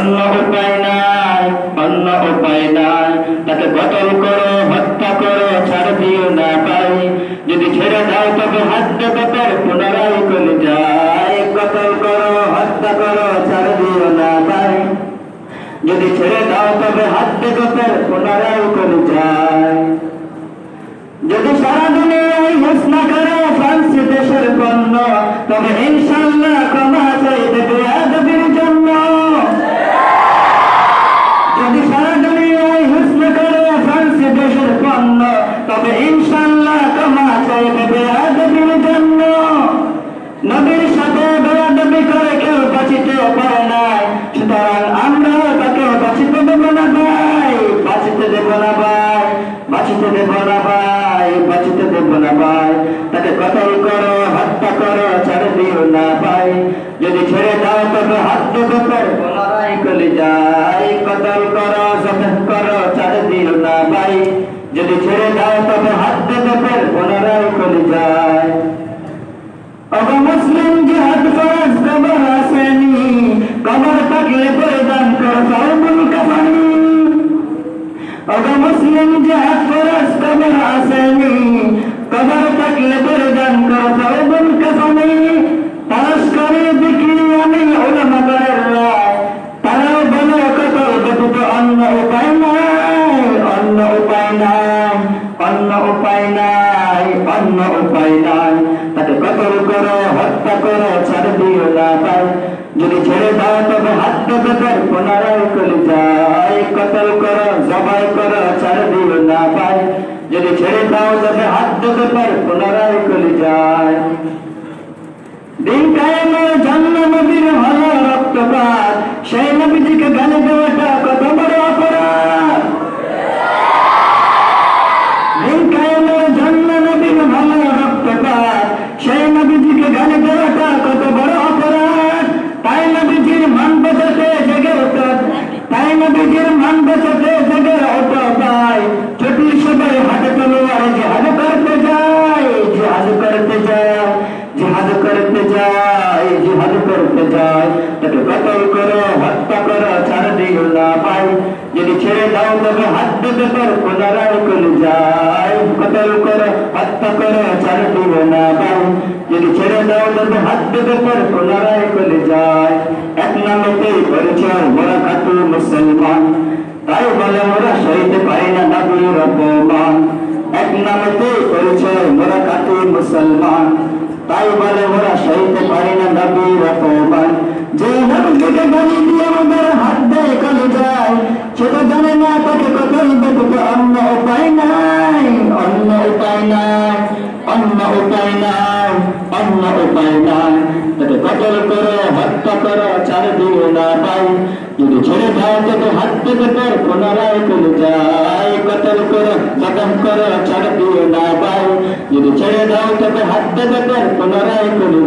আল্লাহ উপায় নাই আল্লাহ উপায় নাই তাকে বতল করো, হত্যা করো, ছাড় দিও না পাই যদি ছেড়ে দাও, তবে হাতে পেপার পুনরায় করে যায় কতল করো, হত্যা করো, ছাড় দিও না পাই যদি ছেড়ে দাও, তবে হাতে পেপার পুনরায় করে যায় ইনশাল্লাহ ক্ষমা চাই দেবে আদবির জন্য। নবীর সাথে বেয়াদবি করে কেউ বাঁচিতে পারে নাই। সুতরাং আমরা তাকে বাঁচিতে দেব না ভাই। বাঁচিতে দেব না ভাই। বাঁচিতে দেব না ভাই। যদি ছেড়ে Aga muslim cihat faras kabir asemi Kabar takle berdan kafabun kafamin তবে হাত থেকে তার পুনরায় করে যায় কতল করো জবাই করো ছাড় দিও না পাই যদি ছেড়ে দাও তবে হাত থেকে তার পুনরায় করে যায় দিন কায়েমের জন্ম নবীর নবীজির মান বাঁচাতে জেগে ওঠো পায় ছোটি সবাই হাতে তলোয়ার জেহাদ করতে যায়, জেহাদ করতে যায়, জিহাদ করতে যায়, জিহাদ করতে যায়। তাকে কতল করো, হত্যা করো ছাড় দিও না যদি ছেড়ে দাও তবে হাত দিতে পার পুনরায় করে যায়। কতল করো, হত্যা করো, ছাড় দিও না ভাই। যদি ছেড়ে দাও তবে হাত দিতে পার পুনরায় করে যায়। এক নামেতেই পরিচয় মোরা খাতু মুসলমান। তাই বলে মোরা সইতে পারি না নবীর অপমান। এক নামেতেই পরিচয় মোরা খাতু মুসলমান। তাই বলে ওরা সইতে পারি না নবীর অপমান। যে নবীকে গালি দিয়ে উপায় নাই অন্য উপায় নাই তাকে কতল করো, হত্যা করো চার দিও না পাই যদি ছেড়ে দাও, তবে হাত থেকে তোর পুনরায় করে যায়। কতল করো খতম করো, ছাড় দিও না পাই যদি ছেড়ে দাও, তবে হাত থেকে তোর পুনরায় করে